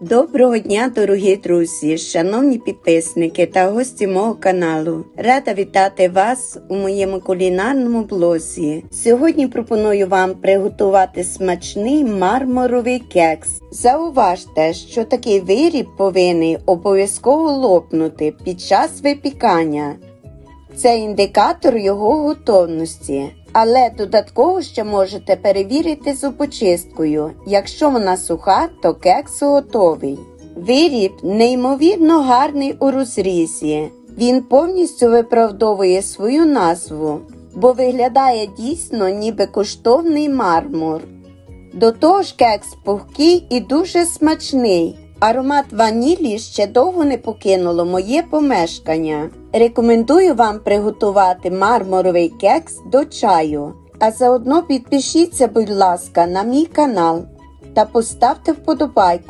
Доброго дня, дорогі друзі, шановні підписники та гості мого каналу. Рада вітати вас у моєму кулінарному блозі. Сьогодні пропоную вам приготувати смачний мармуровий кекс. Зауважте, що такий виріб повинен обов'язково лопнути під час випікання. Це індикатор його готовності. Але додатково ще можете перевірити зубочисткою. Якщо вона суха, то кекс готовий. Виріб неймовірно гарний у розрізі. Він повністю виправдовує свою назву, бо виглядає дійсно ніби коштовний мармур. До того ж кекс пухкий і дуже смачний. Аромат ванілі ще довго не покинуло моє помешкання. Рекомендую вам приготувати мармуровий кекс до чаю. А заодно підпишіться, будь ласка, на мій канал та поставте вподобайку.